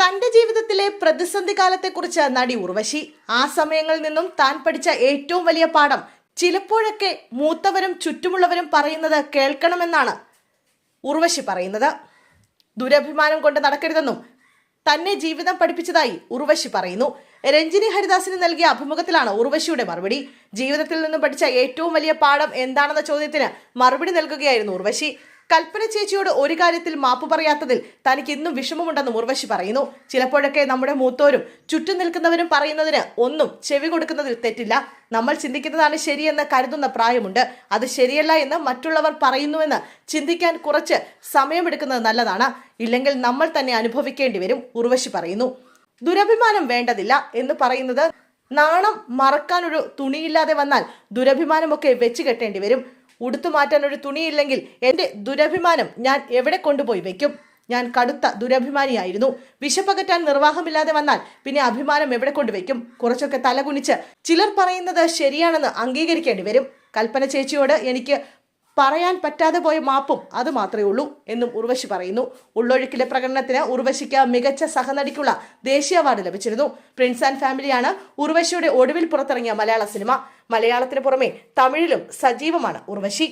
തന്റെ ജീവിതത്തിലെ പ്രതിസന്ധി കാലത്തെക്കുറിച്ച് നടി ഉർവശി. ആ സമയങ്ങളിൽ നിന്നും താൻ പഠിച്ച ഏറ്റവും വലിയ പാഠം ചിലപ്പോഴൊക്കെ മൂത്തവരും ചുറ്റുമുള്ളവരും പറയുന്നത് കേൾക്കണമെന്നാണ് ഉർവശി പറയുന്നത്. ദുരഭിമാനം കൊണ്ട് നടക്കരുതെന്നും തന്നെ ജീവിതം പഠിപ്പിച്ചതായി ഉർവശി പറയുന്നു. രഞ്ജിനി ഹരിദാസിന് നൽകിയ അഭിമുഖത്തിലാണ് ഉർവശിയുടെ മറുപടി. ജീവിതത്തിൽ നിന്നും പഠിച്ച ഏറ്റവും വലിയ പാഠം എന്താണെന്ന ചോദ്യത്തിന് മറുപടി നൽകുകയായിരുന്നു ഉർവശി. കൽപ്പന ചേച്ചിയോട് ഒരു കാര്യത്തിൽ മാപ്പ് പറയാത്തതിൽ തനിക്ക് ഇന്നും വിഷമമുണ്ടെന്നും ഉർവശി പറയുന്നു. ചിലപ്പോഴൊക്കെ നമ്മുടെ മൂത്തോരും ചുറ്റും നിൽക്കുന്നവരും പറയുന്നതിന് ഒന്നും ചെവി കൊടുക്കുന്നതിൽ തെറ്റില്ല. നമ്മൾ ചിന്തിക്കുന്നതാണ് ശരിയെന്ന് കരുതുന്ന പ്രായമുണ്ട്. അത് ശരിയല്ല എന്ന് മറ്റുള്ളവർ പറയുന്നുവെന്ന് ചിന്തിക്കാൻ കുറച്ച് സമയമെടുക്കുന്നത് നല്ലതാണ്. ഇല്ലെങ്കിൽ നമ്മൾ തന്നെ അനുഭവിക്കേണ്ടി വരും ഉർവശി പറയുന്നു. ദുരഭിമാനം വേണ്ടതില്ല എന്ന് പറയുന്നത് നാണം മറക്കാനൊരു തുണിയില്ലാതെ വന്നാൽ ദുരഭിമാനമൊക്കെ വെച്ച് കെട്ടേണ്ടി വരും. ഉടുത്തു മാറ്റാൻ ഒരു തുണിയില്ലെങ്കിൽ എന്റെ ദുരഭിമാനം ഞാൻ എവിടെ കൊണ്ടുപോയി വയ്ക്കും? ഞാൻ കടുത്ത ദുരഭിമാനിയായിരുന്നു. വിശപ്പകറ്റാൻ നിർവാഹമില്ലാതെ വന്നാൽ പിന്നെ അഭിമാനം എവിടെ കൊണ്ടുവയ്ക്കും കുറച്ചൊക്കെ തലകുനിച്ച് ചിലർ പറയുന്നത് ശരിയാണെന്ന് അംഗീകരിക്കേണ്ടി വരും. കൽപ്പന ചേച്ചിയോട് എനിക്ക് പറയാൻ പറ്റാതെ പോയ മാപ്പും അത് മാത്രമേ ഉള്ളൂ എന്നും ഉർവശി പറയുന്നു. ഉള്ളൊഴുക്കിലെ പ്രകടനത്തിന് ഉർവശിക്ക് മികച്ച സഹനടിക്കുള്ള ദേശീയ അവാർഡ് ലഭിച്ചിരുന്നു. പ്രിൻസ് ആൻഡ് ഫാമിലിയാണ് ഉർവശിയുടെ ഒടുവിൽ പുറത്തിറങ്ങിയ മലയാള സിനിമ. മലയാളത്തിന് പുറമെ തമിഴിലും സജീവമാണ് ഉർവശി.